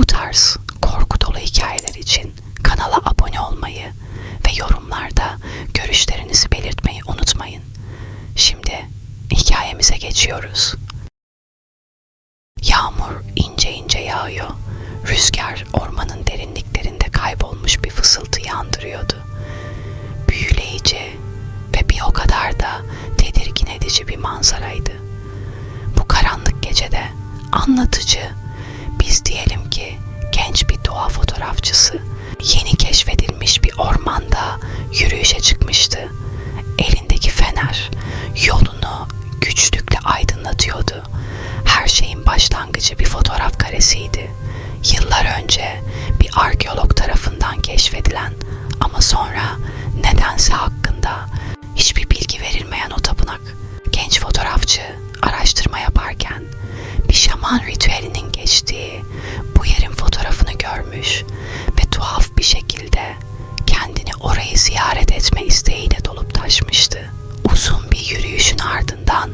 Bu tarz korku dolu hikayeler için kanala abone olmayı ve yorumlarda görüşlerinizi belirtmeyi unutmayın. Şimdi hikayemize geçiyoruz. Yağmur ince ince yağıyor. Rüzgar ormanın derinliklerinde kaybolmuş bir fısıltıyı andırıyordu. Büyüleyici ve bir o kadar da tedirgin edici bir manzaraydı. Bu karanlık gecede anlatıcı, biz diyelim ki genç bir doğa fotoğrafçısı yeni keşfedilmiş bir ormanda yürüyüşe çıkmıştı. Elindeki fener yolunu güçlükle aydınlatıyordu. Her şeyin başlangıcı bir fotoğraf karesiydi. Yıllar önce bir arkeolog tarafından keşfedilen ama sonra nedense hakkında hiçbir bilgi verilmeyen o tapınak. Genç fotoğrafçı araştırma yaparken bir şaman ritüelinin geçtiği bu yerin fotoğrafını görmüş ve tuhaf bir şekilde kendini orayı ziyaret etme isteğiyle dolup taşmıştı. Uzun bir yürüyüşün ardından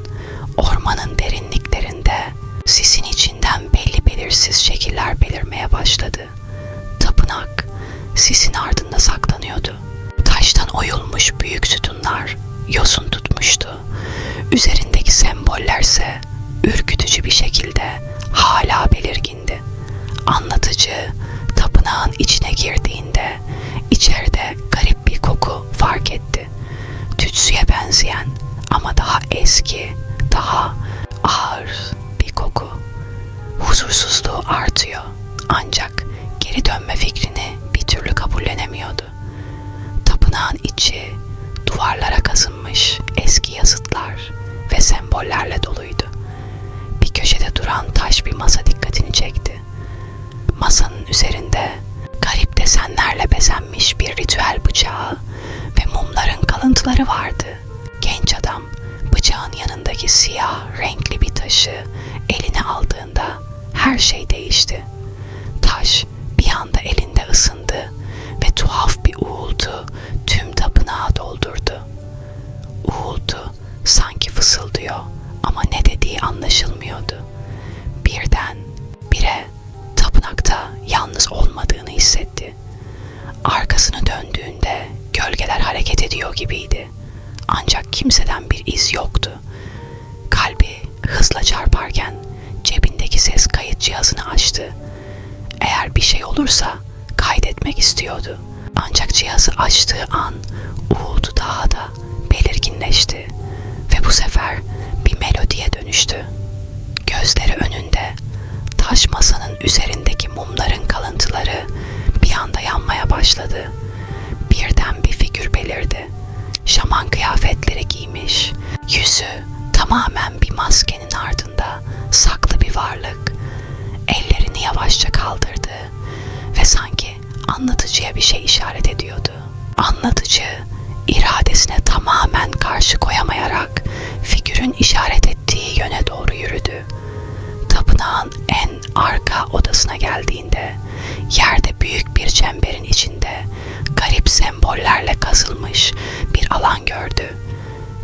ormanın derinliklerinde sisin içinden belli belirsiz şekiller belirmeye başladı. Tapınak sisin ardında saklanıyordu. Taştan oyulmuş büyük sütunlar yosun tutmuştu. Üzerindeki sembollerse ürkütücü bir şekilde hala belirgindi. Anlatıcı tapınağın içine girdiğinde içeride garip bir koku fark etti. Tütsüye benzeyen ama daha eski, daha ağır bir koku. Huzursuzluğu artıyor ancak geri dönme fikrini bir türlü kabullenemiyordu. Tapınağın içi duvarlara kazınmış eski yazıtlar ve sembollerle doluydu. Duran taş bir masa dikkatini çekti. Masanın üzerinde garip desenlerle bezenmiş bir ritüel bıçağı ve mumların kalıntıları vardı. Genç adam bıçağın yanındaki siyah renkli bir taşı eline aldığında her şey değişti. Taş bir anda elinde ısındı ve tuhaf bir uğultu tüm tapınağı doldurdu. Uğultu sanki fısıldıyor Arkasını döndüğünde gölgeler hareket ediyor gibiydi. Ancak kimseden bir iz yoktu. Kalbi hızla çarparken cebindeki ses kayıt cihazını açtı. Eğer bir şey olursa kaydetmek istiyordu. Ancak cihazı açtığı an uğultu daha da belirginleşti ve bu sefer bir melodiye dönüştü. Gözleri önünde taş masanın üzerindeki mumların kalıntıları bir anda yanmaya başladı. Birden bir figür belirdi. Şaman kıyafetleri giymiş. Yüzü tamamen bir maskenin ardında saklı bir varlık. Ellerini yavaşça kaldırdı ve sanki anlatıcıya bir şey işaret ediyordu. Anlatıcı iradesine tamamen karşı koyamayarak figürün işaret ettiği yöne doğru yürüdü. Tapınağın en arka odasına geldiğinde yerde büyük bir çemberin içinde garip sembollerle kazılmış bir alan gördü.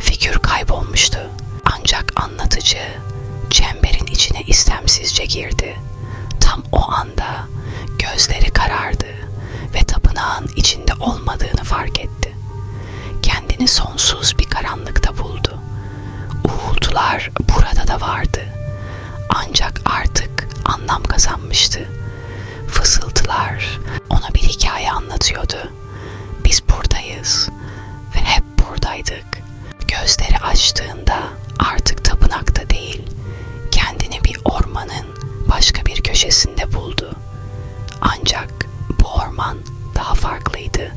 Figür kaybolmuştu. Ancak anlatıcı çemberin içine istemsizce girdi. Tam o anda gözleri karardı ve tapınağın içinde olmadığını fark etti. Kendini sonsuz bir karanlıkta buldu. Uğultular burada da vardı. Ancak artık anlam kazanmıştı. Fısıltılar ona bir hikaye anlatıyordu. Biz buradayız ve hep buradaydık. Gözleri açtığında artık tapınakta değil, kendini bir ormanın başka bir köşesinde buldu. Ancak bu orman daha farklıydı.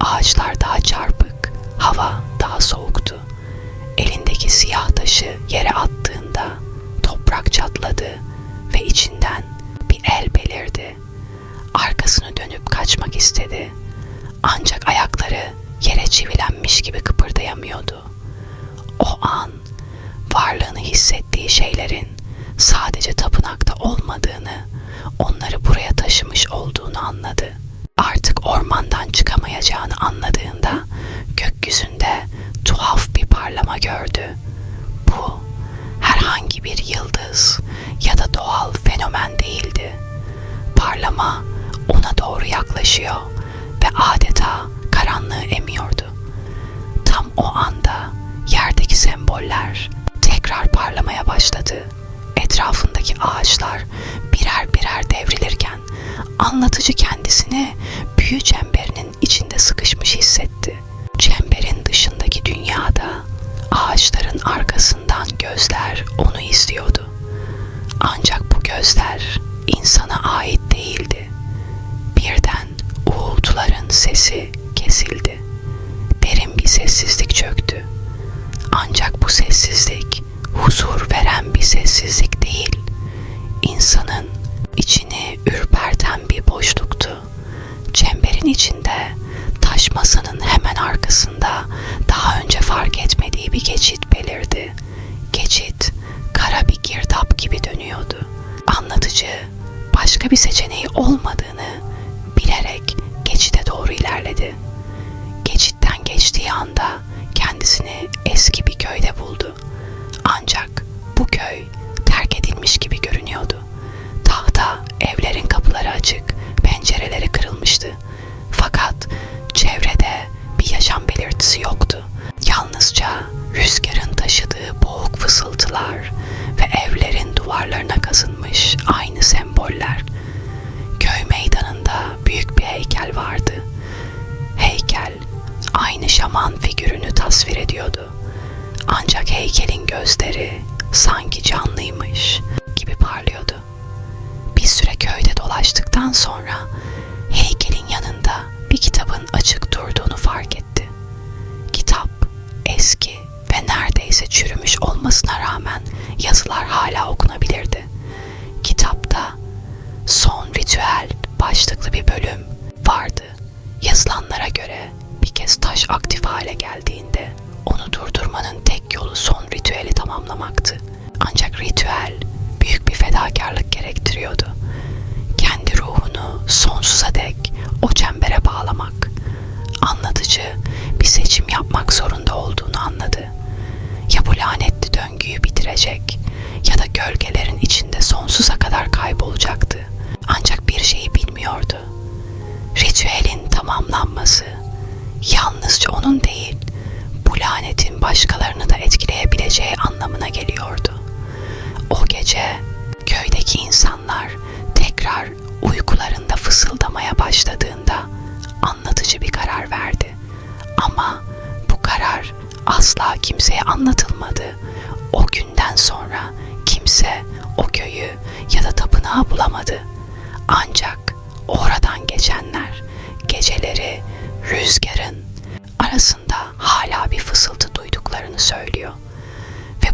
Ağaçlar daha çarpık, hava daha soğuktu. Elindeki siyah taşı yere attığında toprak çatladı ve içinden bir el belirdi. Arkasını dönüp kaçmak istedi. Ancak ayakları yere çivilenmiş gibi kıpırdayamıyordu. O an varlığını hissettiği şeylerin sadece tapınakta olmadığını, onları buraya taşımış olduğunu anladı. Artık ormandan çıkamayacağını anladığında gökyüzünde tuhaf bir parlama gördü. Bu herhangi bir yıldız ya da doğal fenomen değildi. Parlama ama ona doğru yaklaşıyor ve adeta karanlığı emiyordu. Tam o anda yerdeki semboller tekrar parlamaya başladı. Etrafındaki ağaçlar birer birer devrilirken anlatıcı kendisini büyü çemberinin içinde sıkışmış hissetti. Çemberin dışındaki dünyada ağaçların arkasından gözler sessizlik değil. İnsanın içini ürperten bir boşluktu. Çemberin içinde taş masanın hemen arkasında daha önce fark etmediği bir geçit belirdi. Geçit kara bir girdap gibi dönüyordu. Anlatıcı başka bir seçeneği olmadığını bilerek geçide doğru ilerledi. Geçitten geçtiği anda kendisini eski bir köyde buldu. Ancak bu köy Yalnızca rüzgarın taşıdığı boğuk fısıltılar ve evlerin duvarlarına kazınmış aynı semboller. Köy meydanında büyük bir heykel vardı. Heykel aynı şaman figürünü tasvir ediyordu. Ancak heykelin gözleri sanki canlıymış gibi parlıyordu. Bir süre köyde dolaştıktan sonra neredeyse çürümüş olmasına rağmen yazılar hala okunabilirdi. Kitapta Son Ritüel başlıklı bir bölüm vardı. Yazılanlara göre bir kez taş aktif hale geldiğinde onu durdurmanın tek yolu son ritüeli tamamlamaktı. Ancak ritüel büyük bir fedakarlık gerektiriyordu. Kendi ruhunu sonsuza dek o çembere bağlamak. Anlatıcı bir seçim yapmak zorunda olduğunu anladı. Ya bu lanetli döngüyü bitirecek ya da gölgelerin içinde sonsuza kadar kaybolacaktı. Ancak bir şeyi bilmiyordu. Ritüelin tamamlanması yalnızca onun değil, bu lanetin başkalarını da etkileyebileceği anlamına geliyordu. O gece köydeki insanlar tekrar uykularında fısıldamaya başladığında anlatıcı bir karar verdi. Ama bu karar asla kimseye anlatılmadı. O günden sonra kimse o köyü ya da tapınağı bulamadı.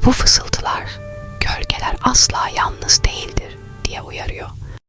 Bu fısıltılar gölgeler asla yalnız değildir diye uyarıyor.